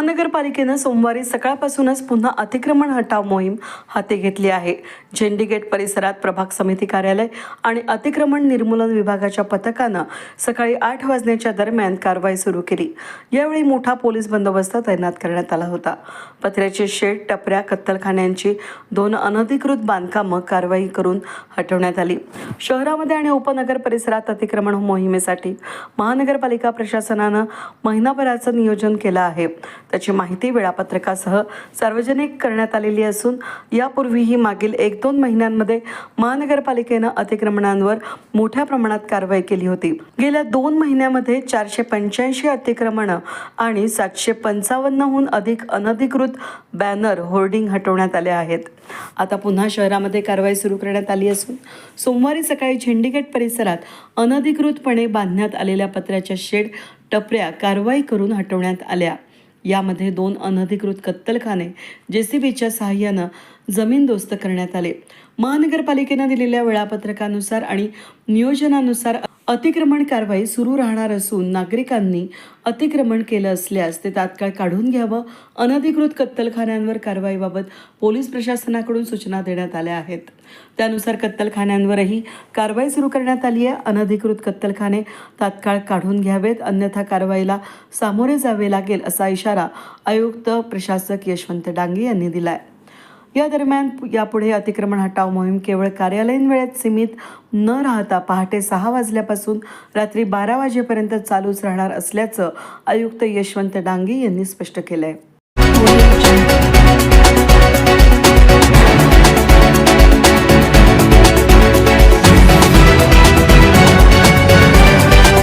महानगरपालिकेनं सोमवारी सकाळपासूनच पुन्हा अतिक्रमण हटाव मोहीम हाती घेतली आहे. झेंडी गेट परिसरात प्रभाग समिती कार्यालय आणि अतिक्रमण निर्मूलन विभागाच्या पथकानं सकाळी आठ वाजण्याच्या दरम्यान कारवाई सुरू केली. यावेळी मोठा पोलीस बंदोबस्त तैनात करण्यात आला होता. पत्र्याचे शेड टपऱ्या कत्तलखान्यांची दोन अनधिकृत बांधकामं कारवाई करून हटवण्यात आली. शहरामध्ये आणि उपनगर परिसरात अतिक्रमण मोहिमेसाठी महानगरपालिका प्रशासनानं महिनाभराचं नियोजन केलं आहे. त्याची माहिती वेळापत्रकासह सार्वजनिक करण्यात आलेली असून यापूर्वीही मागील एक दोन महिन्यांमध्ये महानगरपालिकेनं अतिक्रमणांवर मोठ्या प्रमाणात कारवाई केली होती. गेल्या दोन महिन्यामध्ये चारशे पंच्याऐंशी अतिक्रमणं आणि सातशे पंचावन्नहून अधिक अनधिकृत बॅनर होर्डिंग हटवण्यात आले आहेत. आता पुन्हा शहरामध्ये कारवाई सुरू करण्यात आली असून सोमवारी सकाळी झेंडीगेट परिसरात अनधिकृतपणे बांधण्यात आलेल्या पत्र्याच्या शेड टपऱ्या कारवाई करून हटवण्यात आल्या. यामध्ये दोन अनधिकृत कत्तलखाने जेसीबीच्या सहाय्यानं जमीनदोस्त करण्यात आले. महानगरपालिकेनं दिलेल्या वेळापत्रकानुसार आणि नियोजनानुसार अतिक्रमण कारवाई सुरू राहणार असून नागरिकांनी अतिक्रमण केलं असल्यास ते तात्काळ काढून घ्यावं. अनधिकृत कत्तलखान्यांवर कारवाईबाबत पोलीस प्रशासनाकडून सूचना देण्यात आल्या आहेत. त्यानुसार कत्तलखान्यांवरही कारवाई सुरू करण्यात आली आहे. अनधिकृत कत्तलखाने तात्काळ काढून घ्यावेत. अन्यथा कारवाईला सामोरे जावे लागेल असा इशारा आयुक्त प्रशासक यशवंत डांगे यांनी दिला आहे या दरम्यान यापुढे अतिक्रमण हटाव मोहीम केवळ कार्यालयीन वेळेत सीमित न राहता पहाटे सहा वाजल्यापासून रात्री बारा वाजेपर्यंत चालूच राहणार असल्याचं आयुक्त यशवंत डांगे यांनी स्पष्ट केलं आहे